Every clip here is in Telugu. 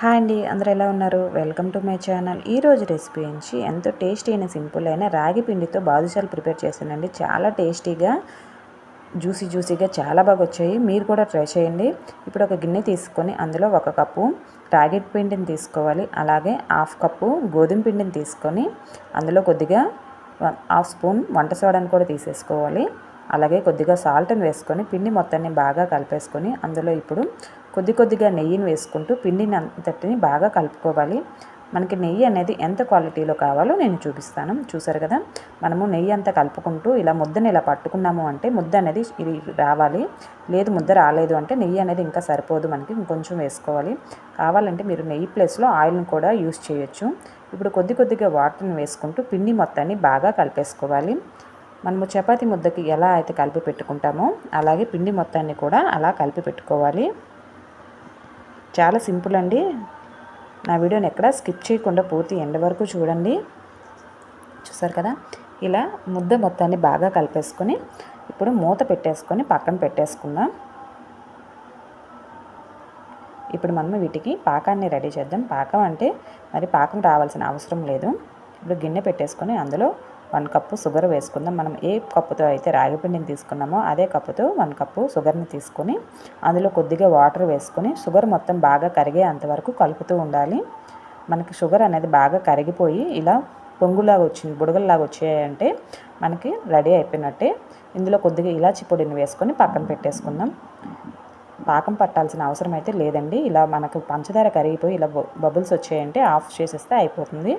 హాయ్ అండి అందరూ ఎలా ఉన్నారు? Welcome to my channel. ఈరోజు రెసిపీ నుంచి ఎంతో టేస్టీ అయిన సింపుల్ అయిన రాగి పిండితో బాదుషాలు ప్రిపేర్ చేశానండి. చాలా టేస్టీగా జ్యూసీ జ్యూసీగా చాలా బాగా వచ్చాయి. మీరు కూడా ట్రై చేయండి. ఇప్పుడు ఒక గిన్నె తీసుకొని అందులో ఒక కప్పు రాగి పిండిని తీసుకోవాలి. అలాగే హాఫ్ కప్పు గోధుమ పిండిని తీసుకొని అందులో కొద్దిగా హాఫ్ స్పూన్ వంట సోడాని కూడా తీసేసుకోవాలి. అలాగే కొద్దిగా సాల్ట్ని వేసుకొని పిండి మొత్తాన్ని బాగా కలిపేసుకొని అందులో ఇప్పుడు కొద్ది కొద్దిగా నెయ్యిని వేసుకుంటూ పిండిని అంతటిని బాగా కలుపుకోవాలి. మనకి నెయ్యి అనేది ఎంత క్వాలిటీలో కావాలో నేను చూపిస్తాను. చూసారు కదా? మనము నెయ్యి అంతా కలుపుకుంటూ ఇలా ముద్దని ఇలా పట్టుకున్నాము అంటే ముద్ద అనేది ఇది రావాలి. లేదు ముద్ద రాలేదు అంటే నెయ్యి అనేది ఇంకా సరిపోదు మనకి ఇంకొంచెం వేసుకోవాలి. కావాలంటే మీరు నెయ్యి ప్లేస్లో ఆయిల్ని కూడా యూస్ చేయొచ్చు. ఇప్పుడు కొద్ది కొద్దిగా వాటర్ని వేసుకుంటూ పిండి మొత్తాన్ని బాగా కలిపేసుకోవాలి. మనము చపాతి ముద్దకి ఎలా అయితే కలిపి పెట్టుకుంటామో అలాగే పిండి మొత్తాన్ని కూడా అలా కలిపి పెట్టుకోవాలి. చాలా సింపుల్ అండి. నా వీడియోని ఎక్కడ స్కిప్ చేయకుండా పూర్తి ఎండ వరకు చూడండి. చూసారు కదా? ఇలా ముద్ద మొత్తాన్ని బాగా కలిపేసుకొని ఇప్పుడు మూత పెట్టేసుకొని పక్కన పెట్టేసుకుందాం. ఇప్పుడు మనం వీటికి పాకాన్ని రెడీ చేద్దాం. పాకం అంటే మరి పాకం రావాల్సిన అవసరం లేదు. ఇప్పుడు గిన్నె పెట్టేసుకొని అందులో వన్ కప్పు షుగర్ వేసుకుందాం. మనం ఏ కప్పుతో అయితే రాగిపిండిని తీసుకున్నామో అదే కప్పుతో వన్ కప్పు షుగర్ని తీసుకొని అందులో కొద్దిగా వాటర్ వేసుకొని షుగర్ మొత్తం బాగా కరిగే అంతవరకు కలుపుతూ ఉండాలి. మనకి షుగర్ అనేది బాగా కరిగిపోయి ఇలా పొంగులాగా వచ్చింది బుడగల్లాగా వచ్చాయంటే మనకి రెడీ అయిపోయినట్టే. ఇందులో కొద్దిగా ఇలాచి పొడిని వేసుకొని పక్కన పెట్టేసుకుందాం. పాకం పట్టాల్సిన అవసరం అయితే లేదండి. ఇలా మనకు పంచదార కరిగిపోయి ఇలా బబుల్స్ వచ్చాయంటే ఆఫ్ చేసేస్తే అయిపోతుంది.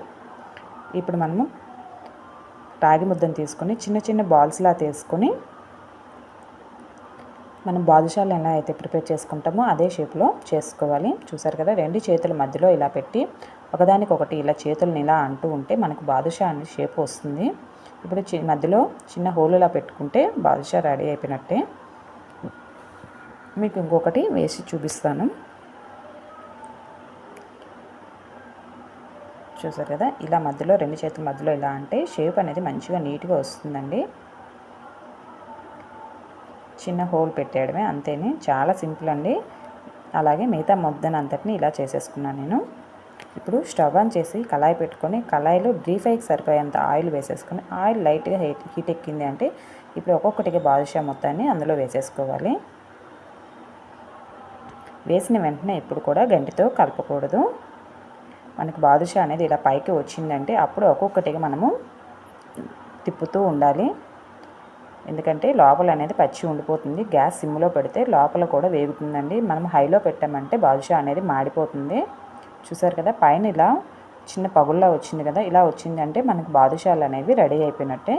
ఇప్పుడు మనము రాగి ముద్దను తీసుకొని చిన్న చిన్న బాల్స్లా తీసుకొని మనం బాదుషాలు ఎలా అయితే ప్రిపేర్ చేసుకుంటామో అదే షేప్లో చేసుకోవాలి. చూసారు కదా రెండు చేతుల మధ్యలో ఇలా పెట్టి ఒకదానికొకటి ఇలా చేతులను ఇలా అంటూ ఉంటే మనకు బాదుషా అనే షేప్ వస్తుంది. ఇప్పుడు చి మధ్యలో చిన్న హోలులా పెట్టుకుంటే బాదుషా రెడీ అయిపోయినట్టే. మీకు ఇంకొకటి వేసి చూపిస్తాను. చూసారు కదా? ఇలా మధ్యలో రెండు చేతుల మధ్యలో ఇలా అంటే షేప్ అనేది మంచిగా నీట్గా వస్తుందండి. చిన్న హోల్ పెట్టేయడమే అంతేనే. చాలా సింపుల్ అండి. అలాగే మిగతా ముద్దను అంతటిని ఇలా చేసేసుకున్నాను నేను. ఇప్పుడు స్టవ్ ఆన్ చేసి కళాయి పెట్టుకొని కళాయిలో డీప్ ఫ్రైకి సరిపోయేంత ఆయిల్ వేసేసుకొని ఆయిల్ లైట్గా హీట్ హీట్ ఎక్కింది అంటే ఇప్పుడు ఒక్కొక్కటిగా బాదుషా మొత్తాన్ని అందులో వేసేసుకోవాలి. వేసిన వెంటనే ఇప్పుడు కూడా గంటితో కలపకూడదు. మనకి బాదుషా అనేది ఇలా పైకి వచ్చిందంటే అప్పుడు ఒక్కొక్కటిగా మనము తిప్పుతూ ఉండాలి. ఎందుకంటే లోపల అనేది పచ్చి ఉండిపోతుంది. గ్యాస్ సిమ్లో పెడితే లోపల కూడా వేగుతుందండి. మనం హైలో పెట్టామంటే బాదుషా అనేది మాడిపోతుంది. చూసారు కదా పైన ఇలా చిన్న పగుల్లా వచ్చింది కదా ఇలా వచ్చిందంటే మనకి బాదుషాలు అనేవి రెడీ అయిపోయినట్టే.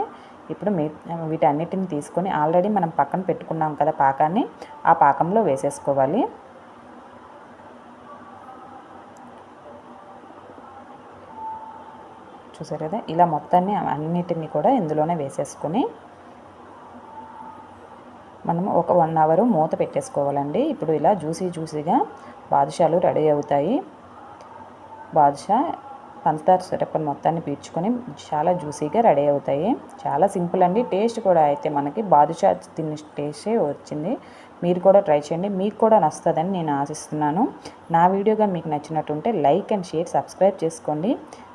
ఇప్పుడు మీ వీటన్నిటిని తీసుకొని ఆల్రెడీ మనం పక్కన పెట్టుకున్నాం కదా పాకాన్ని ఆ పాకంలో వేసేసుకోవాలి. చూసారు కదా? ఇలా మొత్తాన్ని అన్నిటిని కూడా ఇందులోనే వేసేసుకొని మనము ఒక వన్ అవర్ మూత పెట్టేసుకోవాలండి. ఇప్పుడు ఇలా జ్యూసీ జ్యూసీగా బాదుషాలు రెడీ అవుతాయి. బాదుషా పంచదార సిరప్పని మొత్తాన్ని పీల్చుకొని చాలా జ్యూసీగా రెడీ అవుతాయి. చాలా సింపుల్ అండి. టేస్ట్ కూడా అయితే మనకి బాదుషా తిన్న టేస్టే వచ్చింది. మీరు కూడా ట్రై చేయండి. మీకు కూడా నస్తుందని నేను ఆశిస్తున్నాను. నా వీడియోగా మీకు నచ్చినట్టుంటే లైక్ అండ్ షేర్ సబ్స్క్రైబ్ చేసుకోండి.